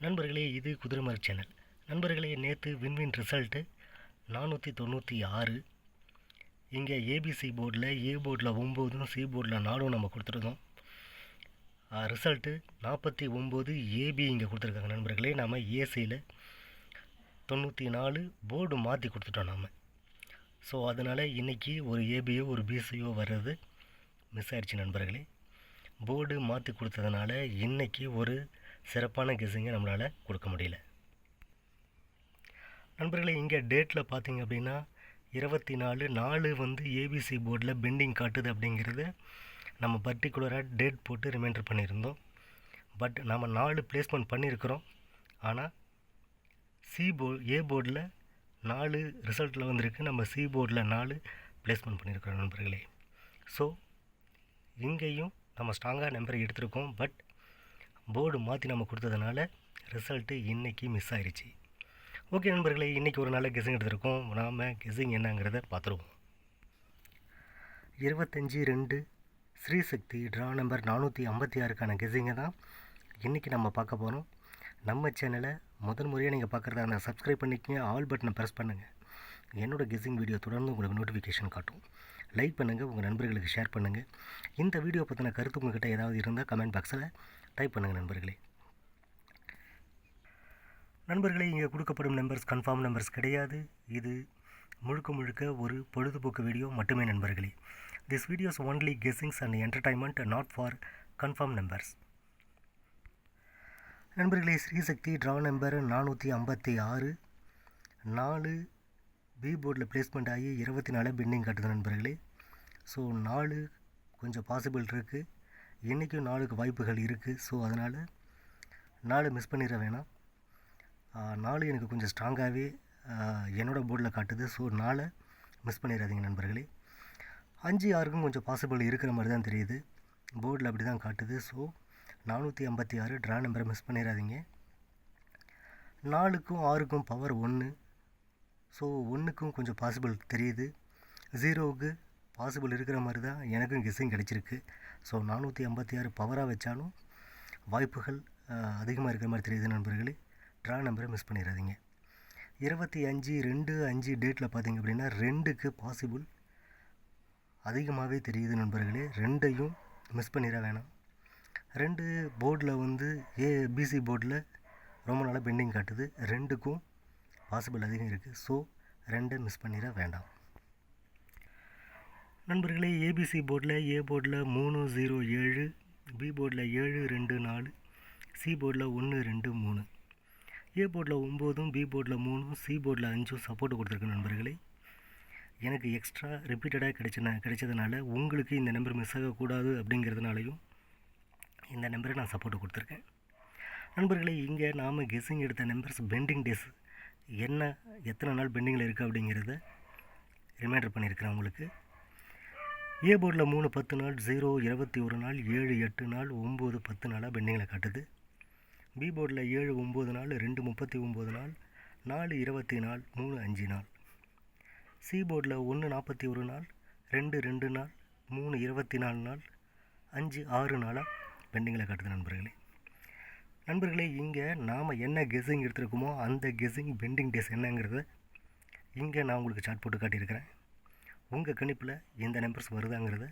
நண்பர்களே இது குதிரைமர சேனல் நண்பர்களே நேற்று வின்வின் ரிசல்ட்டு நானூற்றி தொண்ணூற்றி ஆறு. இங்கே ஏபிசி போர்டில் ஏ போர்டில் ஒம்போதும் சி போர்டில் நாலும் நம்ம கொடுத்துருந்தோம். ரிசல்ட்டு நாற்பத்தி ஒம்பது ஏபி இங்கே கொடுத்துருக்காங்க நண்பர்களே நம்ம ஏசியில் தொண்ணூற்றி நாலு போர்டு மாற்றி கொடுத்துட்டோம் நம்ம ஸோ அதனால் இன்றைக்கி ஒரு ஏபியோ ஒரு பிசியோ வர்றது மிஸ் ஆயிடுச்சு நண்பர்களே. போர்டு மாற்றி கொடுத்ததுனால இன்றைக்கி ஒரு சிறப்பான கெஸிங்கை நம்மளால் கொடுக்க முடியல. நண்பர்களே இங்கே டேட்டில் பார்த்தீங்க அப்படின்னா இருபத்தி நாலு நாலு வந்து ஏபிசி போர்டில் பெண்டிங் காட்டுது அப்படிங்கிறத நம்ம பர்டிகுலராக டேட் போட்டு ரிமைண்டர் பண்ணியிருந்தோம். பட் நம்ம நாலு பிளேஸ்மெண்ட் பண்ணியிருக்கிறோம். ஆனால் சி போர்டு ஏ போர்டில் நாலு ரிசல்ட்டில் வந்திருக்கு. நம்ம சி போர்டில் நாலு பிளேஸ்மெண்ட் பண்ணியிருக்கிறோம் நண்பர்களே. ஸோ இங்கேயும் நம்ம ஸ்ட்ராங்காக நம்பரை எடுத்திருக்கோம். பட் போர்டு மாற்றி நம்ம கொடுத்ததுனால ரிசல்ட்டு இன்றைக்கி மிஸ் ஆயிடுச்சு ஓகே நண்பர்களே இன்றைக்கி ஒரு நல்ல கெஸிங் எடுத்திருக்கோம். நாம் கெஸிங் என்னங்கிறத பார்த்துருவோம். இருபத்தஞ்சி ரெண்டு ஸ்ரீசக்தி ட்ரா நம்பர் நானூற்றி ஐம்பத்தி ஆறுக்கான கெஸிங்கை தான் இன்றைக்கி நம்ம பார்க்க போகிறோம் நம்ம சேனலை முதல் முறையாக நீங்கள் பார்க்குறதான சப்ஸ்கிரைப் பண்ணிக்கங்க ஆல் பட்டனை ப்ரெஸ் பண்ணுங்கள் என்னோடய கெஸிங் வீடியோ தொடர்ந்து உங்களுக்கு நோட்டிஃபிகேஷன் காட்டும். லைக் பண்ணுங்கள் உங்கள் நண்பர்களுக்கு ஷேர் பண்ணுங்கள் இந்த வீடியோ பற்றின கருத்து உங்கள்கிட்ட ஏதாவது இருந்தால் கமெண்ட் பாக்ஸில் டைப் பண்ணுங்கள் நண்பர்களே. நண்பர்களே இங்கே கொடுக்கப்படும் நம்பர்ஸ் கன்ஃபார்ம் நம்பர்ஸ் கிடையாது. இது முழுக்க முழுக்க ஒரு பொழுதுபோக்கு வீடியோ மட்டுமே நண்பர்களே. This videos only guessings and entertainment not for confirm numbers நண்பர்களே ஸ்ரீசக்தி ட்ரா நம்பர் நானூற்றி ஐம்பத்தி ஆறு. நாலு பி போர்டில் பிளேஸ்மெண்ட் ஆகி இருபத்தி நாலு பெண்டிங் காட்டுது நண்பர்களே. ஸோ நாலு கொஞ்சம் பாசிபிள் இருக்குது இன்றைக்கும் நாலுக்கு வாய்ப்புகள் இருக்குது ஸோ அதனால் நாலு மிஸ் பண்ணிட வேணாம். நாலு எனக்கு கொஞ்சம் ஸ்ட்ராங்காகவே என்னோடய போர்டில் காட்டுது. ஸோ நாளை மிஸ் பண்ணிடாதீங்க நண்பர்களே. அஞ்சு ஆறுக்கும் கொஞ்சம் பாசிபிள் இருக்கிற மாதிரி தான் தெரியுது. போர்டில் அப்படி தான் காட்டுது. ஸோ நானூற்றி ஐம்பத்தி ஆறு ட்ரா நம்பரை மிஸ் பண்ணிடாதீங்க நாலுக்கும் ஆறுக்கும் பவர் ஒன்று ஸோ ஒன்றுக்கும் கொஞ்சம் பாசிபிள் தெரியுது. ஜீரோவுக்கு பாசிபிள் இருக்கிற மாதிரி தான் எனக்கும் கெஸ்ஸிங் கிடச்சிருக்கு. ஸோ நானூற்றி ஐம்பத்தி ஆறு பவராக வச்சாலும் வாய்ப்புகள் அதிகமாக இருக்கிற மாதிரி தெரியுது நண்பர்களே. ட்ரா நம்பரை மிஸ் பண்ணிடாதீங்க இருபத்தி அஞ்சு ரெண்டு அஞ்சு டேட்டில் பார்த்தீங்க அப்படின்னா ரெண்டுக்கு பாசிபிள் அதிகமாகவே தெரியுது நண்பர்களே. ரெண்டையும் மிஸ் பண்ணிட வேணாம். ரெண்டு போர்டில் வந்து ஏ பிசி போர்டில் ரொம்ப நாளாக பெண்டிங் காட்டுது. ரெண்டுக்கும் பாசிபிள் அதிகம் இருக்குது. ஸோ ரெண்டை மிஸ் பண்ணிட வேண்டாம். நண்பர்களே ஏபிசி போர்டில் ஏ போர்டில் மூணு ஜீரோ ஏழு பி போர்டில் ஏழு ரெண்டு நாலு சி போர்டில் ஒன்று ரெண்டு மூணு. ஏ போர்டில் ஒம்போதும் பி போர்டில் மூணும் சி போர்டில் அஞ்சும் சப்போர்ட் கொடுத்துருக்கு நண்பர்களே. எனக்கு எக்ஸ்ட்ரா ரிப்பீட்டடாக கிடைச்சன கிடைச்சதுனால உங்களுக்கு இந்த நம்பர் மிஸ் ஆகக்கூடாது அப்படிங்கிறதுனாலையும் இந்த நம்பரை நான் சப்போர்ட் கொடுத்துருக்கேன். நண்பர்களே இங்கே நாம் கெஸ்ஸிங் எடுத்த நம்பர்ஸ் பெண்டிங் டேஸ் என்ன எத்தனை நாள் பெண்டிங்கில் இருக்குது அப்படிங்கிறத ரிமைண்டர் பண்ணியிருக்கிறேன் உங்களுக்கு. ஏ போர்டில் மூணு பத்து நாள் ஜீரோ இருபத்தி ஒரு நாள் ஏழு எட்டு நாள் ஒம்பது பத்து நாளாக பெண்டிங்கில் காட்டுது. பி போர்டில் ஏழு ஒம்பது நாள் ரெண்டு முப்பத்தி ஒம்பது நாள் நாலு இருபத்தி நாள் மூணு அஞ்சு நாள். சி போர்டில் ஒன்று நாற்பத்தி ஒரு நாள் ரெண்டு ரெண்டு நாள் மூணு இருபத்தி நாலு நாள் அஞ்சு ஆறு நாளாக பெண்டிங்கில் காட்டுது நண்பர்களே. நண்பர்களே இங்கே நாம் என்ன கெஸ்ஸிங் எடுத்துருக்கோமோ அந்த கெஸ்ஸிங் பெண்டிங் டேஸ் என்னங்கிறத இங்கே நான் உங்களுக்கு சார்ட் போட்டு காட்டியிருக்கிறேன். உங்கள் கணிப்பில் எந்த நம்பர்ஸ் வருதாங்கிறத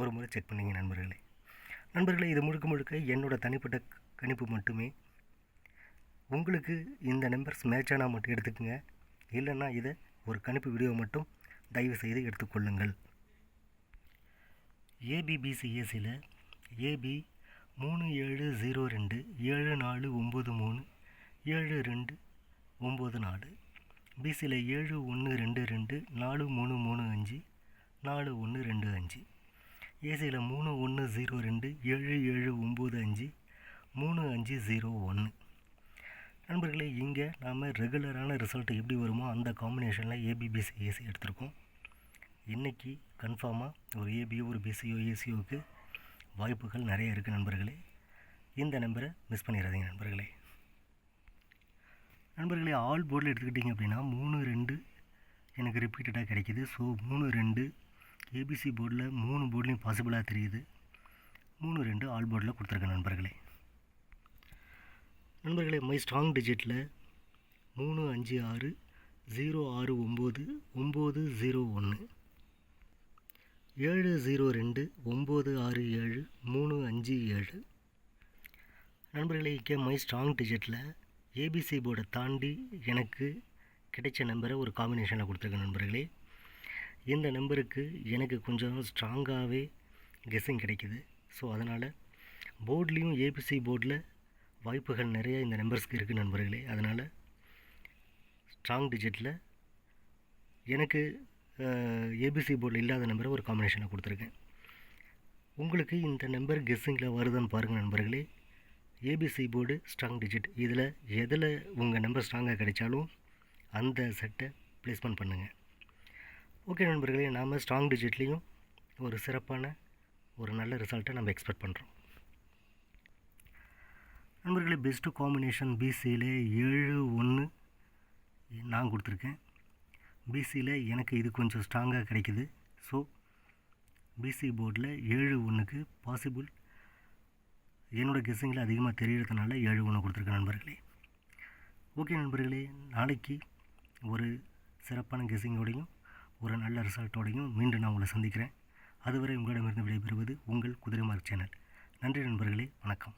ஒரு முறை செக் பண்ணிங்க நண்பர்களே. நண்பர்களே இது முழுக்க முழுக்க என்னோடய தனிப்பட்ட கணிப்பு மட்டுமே. உங்களுக்கு இந்த நம்பர்ஸ் மேட்சானால் மட்டும் எடுத்துக்கோங்க. இல்லைன்னா இதை ஒரு கணிப்பு வீடியோ மட்டும் தயவு செய்து எடுத்துக்கொள்ளுங்கள் ஏபிபிசிஏசியில் ஏபி மூணு ஏழு ஜீரோ ரெண்டு ஏழு நாலு ஒம்பது மூணு ஏழு ரெண்டு ஒம்பது நாலு. பிசியில் ஏழு ஒன்று ரெண்டு ரெண்டு நாலு மூணு மூணு அஞ்சு நாலு ஒன்று ரெண்டு அஞ்சு. ஏசியில் மூணு ஒன்று ஜீரோ ரெண்டு ஏழு ஏழு ஒம்பது அஞ்சு மூணு அஞ்சு ஜீரோ ஒன்று நண்பர்களே இங்கே நாம் ரெகுலரான ரிசல்ட் எப்படி வருமோ அந்த காம்பினேஷனில் ஏபிபிசி ஏசி எடுத்திருக்கோம். இன்றைக்கி கன்ஃபார்மாக ஒரு ஏபியோ ஒரு பிசியோ ஏசியோவுக்கு வாய்ப்புகள் நிறைய இருக்குது நண்பர்களே. இந்த நம்பரை மிஸ் பண்ணிடாதீங்க நண்பர்களே. நண்பர்களே ஆல் போர்டில் எடுத்துக்கிட்டிங்க அப்படின்னா மூணு ரெண்டு எனக்கு ரிப்பீட்டடாக கிடைக்கிது. ஸோ மூணு ரெண்டு ஏபிசி போர்டில் மூணு போர்ட்லேயும் பாசிபிளாக தெரியுது. மூணு ரெண்டு ஆல் போர்டில் கொடுத்துருக்கேன் நண்பர்களே. நண்பர்களே மை ஸ்ட்ராங் டிஜிட்டில் மூணு அஞ்சு ஆறு ஜீரோ ஆறு ஒம்பது ஒம்பது ஜீரோ ஒன்று. ஏழு ஜீரோ ரெண்டு ஒம்பது ஆறு ஏழு மூணு அஞ்சு ஏழு. நண்பர்களே கே. மை ஸ்ட்ராங் டிஜிட்டில் ஏபிசி போர்டை தாண்டி எனக்கு கிடைச்ச நம்பரை ஒரு காம்பினேஷனில் கொடுத்துருக்கேன் நண்பர்களே. இந்த நம்பருக்கு எனக்கு கொஞ்சம் ஸ்ட்ராங்காகவே கெஸ்ஸிங் கிடைக்கிது. ஸோ அதனால் போர்ட்லேயும் ஏபிசி போர்டில் வாய்ப்புகள் நிறைய இந்த நம்பர்ஸ்க்கு இருக்குது நண்பர்களே. அதனால் ஸ்ட்ராங் டிஜிட்டில் எனக்கு ஏபிசி போர்டில் இல்லாத நம்பரை ஒரு காம்பினேஷனில் கொடுத்துருக்கேன். உங்களுக்கு இந்த நம்பர் கெஸ்ஸிங்கில் வருதான்னு பாருங்கள் நண்பர்களே. ஏபிசி போர்டு ஸ்ட்ராங் டிஜிட் இதில் எதில் உங்கள் நம்பர் ஸ்ட்ராங்காக கிடைச்சாலும் அந்த செட்டை ப்ளேஸ்மெண்ட் பண்ணுங்கள் ஓகே நண்பர்களே நாம் ஸ்ட்ராங் டிஜிட்லேயும் ஒரு சிறப்பான ஒரு நல்ல ரிசல்ட்டை நம்ம எக்ஸ்பெக்ட் பண்ணுறோம் நண்பர்களே பெஸ்ட்டு காம்பினேஷன் பிசியில் ஏழு ஒன்று நான் கொடுத்துருக்கேன். பிசியில் எனக்கு இது கொஞ்சம் ஸ்ட்ராங்காக கிடைக்குது. ஸோ பிசி போர்டில் ஏழு ஒன்றுக்கு பாசிபிள் என்னோடய கெஸ்ஸிங்கில் அதிகமாக தெரிகிறதுனால ஏழு ஒன்று கொடுத்துருக்கேன் நண்பர்களே. ஓகே நண்பர்களே நாளைக்கு ஒரு சிறப்பான கெஸ்ஸிங்கோடையும் ஒரு நல்ல ரிசல்ட்டோடையும் மீண்டும் நான் உங்களை சந்திக்கிறேன். அதுவரை உங்களிடமிருந்து விடைபெறுவது உங்கள் குதிரைமார்க் சேனல். நன்றி நண்பர்களே வணக்கம்.